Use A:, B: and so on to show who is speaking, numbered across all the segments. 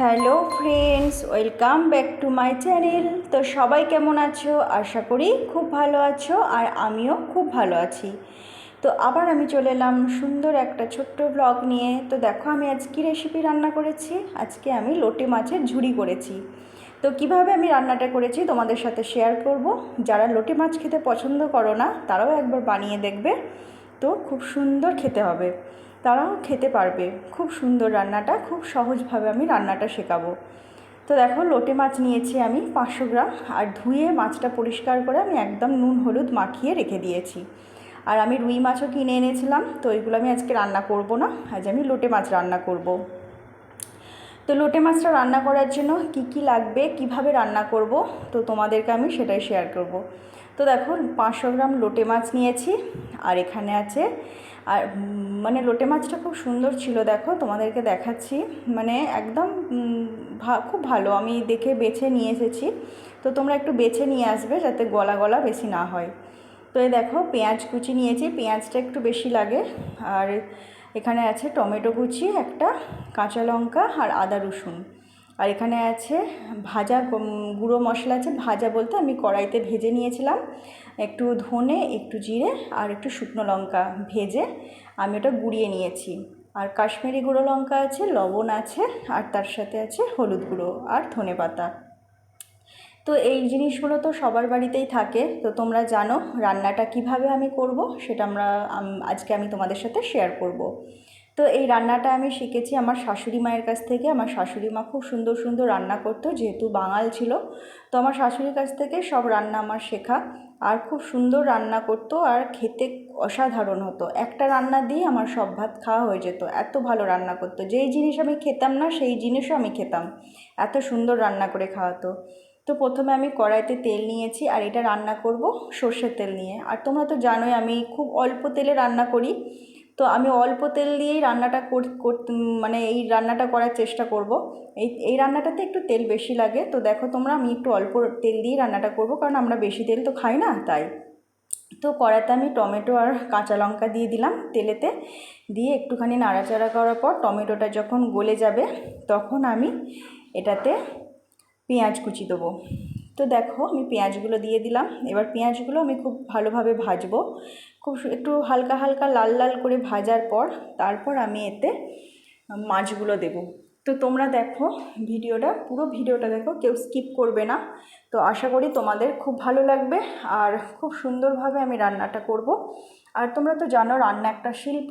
A: Hello friends, welcome back to my channel. তো সবাই কেমন আছো? আশা করি খুব ভালো আছো আর আমিও খুব ভালো আছি। তো আবার আমি চলে এলাম সুন্দর একটা ছোট্ট ব্লগ নিয়ে। তো দেখো আমি আজ কী রেসিপি রান্না করেছি? আজকে আমি লোটে মাছের ঝুড়ি করেছি। তো কীভাবে আমি রান্নাটা করেছি তোমাদের সাথে শেয়ার করব। যারা লোটে মাছ খেতে পছন্দ করো না, তারাও একবার বানিয়ে দেখবে। তো খুব সুন্দর খেতে হবে। তারাও খেতে পারবে। খুব সুন্দর রান্নাটা, খুব সহজভাবে আমি রান্নাটা শেখাবো। তো দেখো, লোটে মাছ নিয়েছি আমি পাঁচশো গ্রাম, আর ধুয়ে মাছটা পরিষ্কার করে আমি একদম নুন হলুদ মাখিয়ে রেখে দিয়েছি। আর আমি রুই মাছও কিনে এনেছিলাম, তো ওইগুলো আমি আজকে রান্না করব না, আজ আমি লোটে মাছ রান্না করব। তো লোটে মাছটা রান্না করার জন্য কি কি লাগবে, কীভাবে রান্না করব, তো তোমাদেরকে আমি সেটাই শেয়ার করব। তো দেখো, পাঁচশো গ্রাম লোটে মাছ নিয়েছি, আর এখানে আছে আর মানে লোটে মাছটা খুব সুন্দর ছিল, দেখো তোমাদেরকে দেখাচ্ছি। মানে একদম খুব ভালো, আমি দেখে বেছে নিয়ে এসেছি। তো তোমরা একটু বেছে নিয়ে আসবে যাতে গলা গলা বেশি না হয়। তো এই দেখো, পেঁয়াজ কুচি নিয়েছি, পেঁয়াজটা একটু বেশি লাগে। আর এখানে আছে টমেটো কুচি, একটা কাঁচা লঙ্কা আর আদা রসুন। আর এখানে আছে ভাজা গুঁড়ো মশলা আছে। ভাজা বলতে আমি কড়াইতে ভেজে নিয়েছিলাম। একটু ধনে, একটু জিরে আর একটু শুকনো লঙ্কা ভেজে আমি ওটা গুঁড়িয়ে নিয়েছি। আর কাশ্মীরি গুঁড়ো লঙ্কা আছে, লবণ আছে আর তার সাথে আছে হলুদ গুঁড়ো আর ধনে পাতা। তো এই জিনিসগুলো তো সবার বাড়িতেই থাকে। তো তোমরা জানো রান্নাটা কীভাবে আমি করব সেটা আমরা আজকে আমি তোমাদের সাথে শেয়ার করব। তো এই রান্নাটা আমি শিখেছি আমার শাশুড়ি মায়ের কাছ থেকে। আমার শাশুড়ি মা খুব সুন্দর সুন্দর রান্না করতো, যেহেতু বাঙাল ছিল। তো আমার শাশুড়ির কাছ থেকে সব রান্না আমার শেখা। আর খুব সুন্দর রান্না করতো আর খেতে অসাধারণ হতো। একটা রান্না দিয়ে আমার সব ভাত খাওয়া হয়ে যেত। এত ভালো রান্না করতো। যেই জিনিস আমি খেতাম না, সেই জিনিসও আমি খেতাম। এত সুন্দর রান্না করে খাওয়াতো। তো প্রথমে আমি কড়াইতে তেল নিয়েছি আর এটা রান্না করব সর্ষের তেল নিয়ে। আর তোমরা তো জানোই আমি খুব অল্প তেলে রান্না করি। তো আমি অল্প তেল দিয়েই রান্নাটা মানে এই রান্নাটা করার চেষ্টা করব। এই এই রান্নাটাতে একটু তেল বেশি লাগে। তো দেখো তোমরা, আমি একটু অল্প তেল দিয়েই রান্নাটা করব, কারণ আমরা বেশি তেল তো খাই না, তাই। তো কড়াতে আমি টমেটো আর কাঁচা লঙ্কা দিয়ে দিলাম তেলেতে। দিয়ে একটুখানি নাড়াচাড়া করার পর টমেটোটা যখন গলে যাবে, তখন আমি এটাতে পেঁয়াজ কুচি দেবো। তো দেখো আমি পেঁয়াজগুলো দিয়ে দিলাম। এবার পেঁয়াজগুলো আমি খুব ভালোভাবে ভাজবো। খুব একটু হালকা হালকা লাল লাল করে ভাজার পর তারপর আমি এতে মাছগুলো দেব। তো তোমরা দেখো ভিডিওটা, পুরো ভিডিওটা দেখো, কেউ স্কিপ করবে না। তো আশা করি তোমাদের খুব ভালো লাগবে আর খুব সুন্দরভাবে আমি রান্নাটা করব। আর তোমরা তো জানো রান্না একটা শিল্প,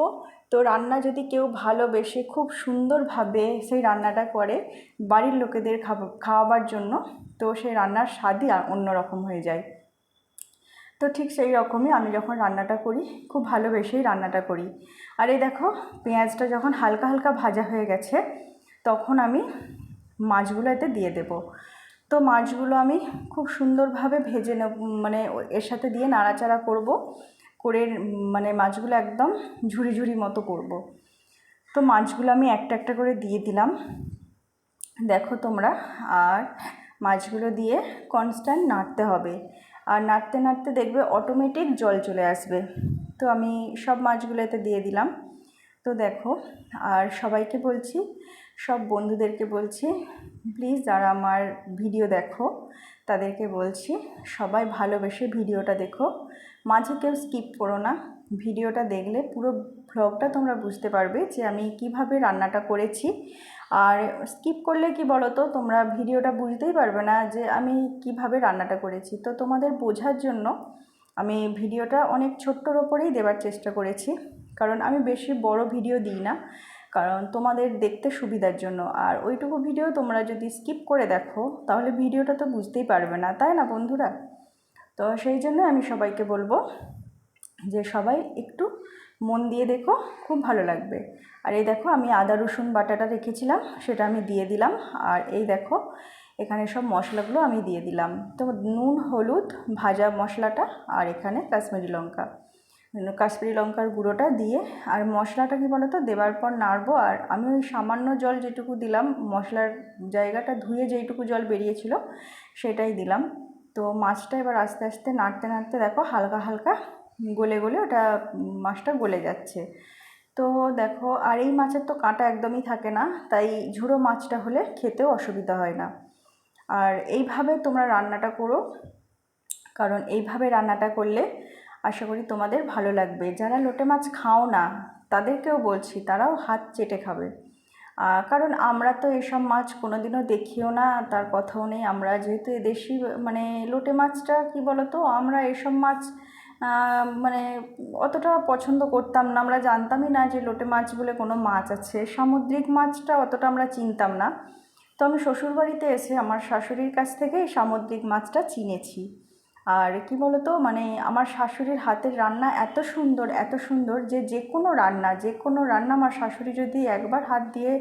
A: তো রান্না যদি কেউ ভালোবেসে খুব সুন্দরভাবে সেই রান্নাটা করে বাড়ির লোকেদের খাওয়াবার জন্য তো সেই রান্নার স্বাদই অন্যরকম হয়ে যায়। তো ঠিক সেই রকমই আমি যখন রান্নাটা করি, খুব ভালোবেসেই রান্নাটা করি। আর এই দেখো, পেঁয়াজটা যখন হালকা হালকা ভাজা হয়ে গেছে, তখন আমি মাছগুলো এতে দিয়ে দেব। তো মাছগুলো আমি খুব সুন্দরভাবে ভেজে নেব মানে এর সাথে দিয়ে নাড়াচাড়া করব, করে মানে মাছগুলো একদম ঝুড়ি ঝুড়ি মতো করব। তো মাছগুলো আমি একটা একটা করে দিয়ে দিলাম। দেখো তোমরা, আর মাছগুলো দিয়ে কনস্ট্যান্ট নাড়তে হবে। আর নাড়তে নাড়তে দেখবে অটোমেটিক জল চলে আসবে। তো আমি সব মাছগুলো এতে দিয়ে দিলাম। তো দেখো, আর সবাইকে বলছি, সব বন্ধুদেরকে বলছি প্লিজ যারা আমার ভিডিও দেখো, তাদেরকে বলছি, সবাই ভালোবেসে ভিডিওটা দেখো। মাঝে কেউ স্কিপ করো না। ভিডিওটা দেখলে পুরো ভ্লগটা তোমরা বুঝতে পারবে যে আমি কীভাবে রান্নাটা করেছি। আর স্কিপ করলে কি বলো তো তোমরা ভিডিওটা বুঝতেই পারবে না যে আমি কীভাবে রান্নাটা করেছি। তো তোমাদের বোঝার জন্য আমি ভিডিওটা অনেক ছোট্টর ওপরেই দেওয়ার চেষ্টা করেছি। কারণ আমি বেশি বড় ভিডিও দিই না, কারণ তোমাদের দেখতে সুবিধার জন্য। আর ওইটুকু ভিডিও তোমরা যদি স্কিপ করে দেখো, তাহলে ভিডিওটা তো বুঝতেই পারবে না, তাই না বন্ধুরা? তো সেই জন্য আমি সবাইকে বলব যে সবাই একটু মন দিয়ে দেখো, খুব ভালো লাগবে। আর এই দেখো, আমি আদা, রসুন বাটাটা রেখেছিলাম, সেটা আমি দিয়ে দিলাম। আর এই দেখো, এখানে সব মশলাগুলো আমি দিয়ে দিলাম। তো নুন, হলুদ, ভাজা মশলাটা, আর এখানে কাশ্মীরি লঙ্কা। কাশ্মীরি লঙ্কার গুঁড়োটা দিয়ে, আর মশলাটা কি বলতো দেওয়ার পর নাড়বো। আর আমি ওই সামান্য জল যেটুকু দিলাম, মশলার জায়গাটা ধুয়ে যেইটুকু জল বেরিয়েছিল, সেটাই দিলাম। তো মাছটা এবার আস্তে আস্তে, নাড়তে নাড়তে দেখো, হালকা হালকা গলে গলে ওটা মাছটা গলে যাচ্ছে। তো দেখো, আর এই মাছের তো কাঁটা একদমই থাকে না, তাই ঝুড়ো মাছটা হলে খেতেও অসুবিধা হয় না। আর এইভাবে তোমরা রান্নাটা করো, কারণ এইভাবে রান্নাটা করলে আশা করি তোমাদের ভালো লাগবে। যারা লোটে মাছ খাও না, তাদেরকেও বলছি, তারাও হাত চেটে খাবে। কারণ আমরা তো এসব মাছ কোনো দিনও দেখিও না, তার কথাও নেই। আমরা যেহেতু এদেশি মানে লোটে মাছটা কি বলতো, আমরা এসব মাছ মানে অতটা পছন্দ করতাম না। আমরা জানতামই না যে লোটে মাছ বলে কোনো মাছ আছে। সামুদ্রিক মাছটা অতটা আমরা চিনতাম না। তো আমি শ্বশুরবাড়িতে এসে আমার শাশুড়ির কাছ থেকে সামুদ্রিক মাছটা চিনেছি। আর কি বলতো মানে আমার শাশুড়ির হাতের রান্না এত সুন্দর এত সুন্দর যে যে কোনো রান্না যে কোনো রান্না আমার শাশুড়ি যদি একবার হাত দিয়ে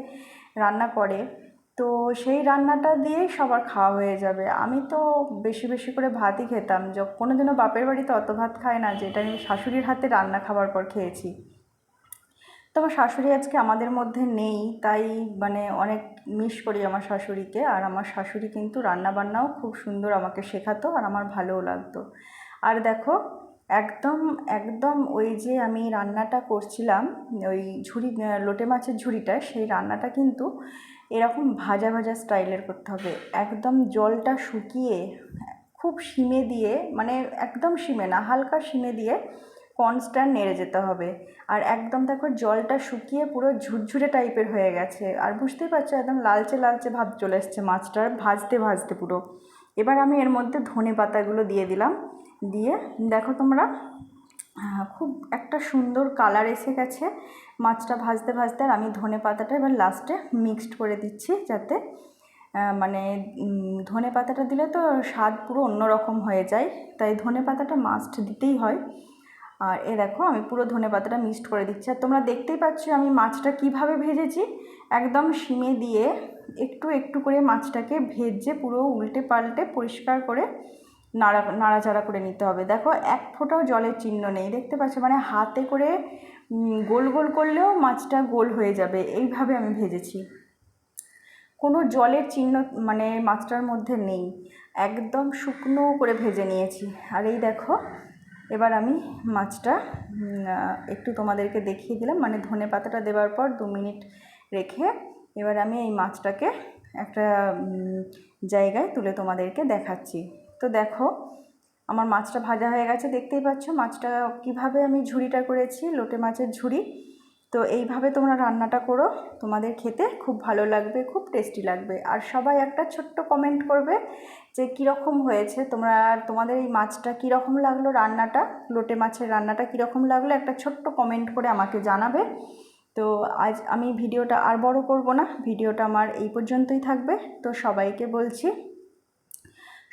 A: রান্না করে তো সেই রান্নাটা দিয়েই সবার খাওয়া হয়ে যাবে। আমি তো বেশি বেশি করে ভাতই খেতাম। কোনো দিনও বাপের বাড়িতে অত ভাত খায় না, যেটা আমি শাশুড়ির হাতে রান্না খাবার পর খেয়েছি। তো আমার শাশুড়ি আজকে আমাদের মধ্যে নেই, তাই মানে অনেক মিস করি আমার শাশুড়িকে। আর আমার শাশুড়ি কিন্তু রান্নাবান্নাও খুব সুন্দর আমাকে শেখাতো, আর আমার ভালোও লাগতো। আর দেখো, একদম একদম ওই যে আমি রান্নাটা করছিলাম, ওই ঝুড়ি লোটে মাছের ঝুড়িটা, সেই রান্নাটা কিন্তু এরকম ভাজা ভাজা স্টাইলের করতে হবে। একদম জলটা শুকিয়ে, খুব শিমে দিয়ে মানে একদম শিমে না, হালকা শিমে দিয়ে কনস্ট্যান্ট নেড়ে যেতে হবে। আর একদম দেখো জলটা শুকিয়ে পুরো ঝুরঝুরে টাইপের হয়ে গেছে। আর বুঝতেই পারছ একদম লালচে লালচে ভাব চলে এসছে মাছটার ভাজতে ভাজতে পুরো। এবার আমি এর মধ্যে ধনে পাতাগুলো দিয়ে দিলাম। দিয়ে দেখো তোমরা খুব একটা সুন্দর কালার এসে গেছে। মাছটা ভাজতে ভাজতে আর আমি ধনে পাতাটা এবার লাস্টে মিক্সড করে দিচ্ছি যাতে মানে ধনে পাতাটা দিলে তো স্বাদ পুরো অন্যরকম হয়ে যায়। তাই ধনে পাতাটা মাস্ট দিতেই হয়। আর এ দেখো, আমি পুরো ধনে পাতাটা মিক্সড করে দিচ্ছি। আর তোমরা দেখতেই পাচ্ছ আমি মাছটা কীভাবে ভেজেছি। একদম শিমে দিয়ে একটু একটু করে মাছটাকে ভেজে পুরো উল্টে পাল্টে পরিষ্কার করে নাড়া, নাড়াচাড়া করে নিতে হবে। দেখো, এক ফোঁটাও জলের চিহ্ন নেই। দেখতে পাচ্ছ? মানে হাতে করে গোল গোল করলেও মাছটা গোল হয়ে যাবে। এইভাবে আমি ভেজেছি। কোনো জলের চিহ্ন মানে মাছটার মধ্যে নেই। একদম শুকনো করে ভেজে নিয়েছি। আর এই দেখো, এবার আমি মাছটা একটু তোমাদেরকে দেখিয়ে দিলাম। মানে ধনে পাতাটা দেওয়ার পর দু মিনিট রেখে এবার আমি এই মাছটাকে একটা জায়গায় তুলে তোমাদেরকে দেখাচ্ছি। তো দেখো, আমার মাছটা ভাজা হয়ে গেছে, দেখতেই পাচ্ছ মাছটা কীভাবে আমি ঝুড়িটা করেছি, লোটে মাছের ঝুড়ি। তো এইভাবে তোমরা রান্নাটা করো, তোমাদের খেতে খুব ভালো লাগবে, খুব টেস্টি লাগবে। আর সবাই একটা ছোট্ট কমেন্ট করবে যে কীরকম হয়েছে, তোমরা তোমাদের এই মাছটা কীরকম লাগল রান্নাটা, লোটে মাছের রান্নাটা কীরকম লাগল, একটা ছোট্ট কমেন্ট করে আমাকে জানাবে। তো আজ আমি ভিডিওটা আর বড় করব না, ভিডিওটা আমার এই পর্যন্তই থাকবে। তো সবাইকে বলছি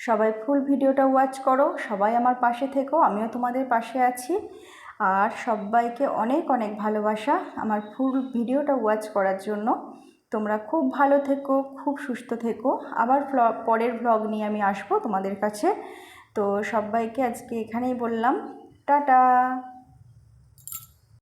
A: সবাই ফুল ভিডিওটা ওয়াচ করো, সবাই আমার পাশে থেকো, আমিও তোমাদের পাশে আছি। আর সবাইকে অনেক অনেক ভালোবাসা আমার ফুল ভিডিওটা ওয়াচ করার জন্য। তোমরা খুব ভালো থেকো, খুব সুস্থ থেকো। আবার ভ্লগ পরের ভ্লগ নিয়ে আমি আসব তোমাদের কাছে। তো সবাইকে আজকে এখানেই বললাম, টাটা!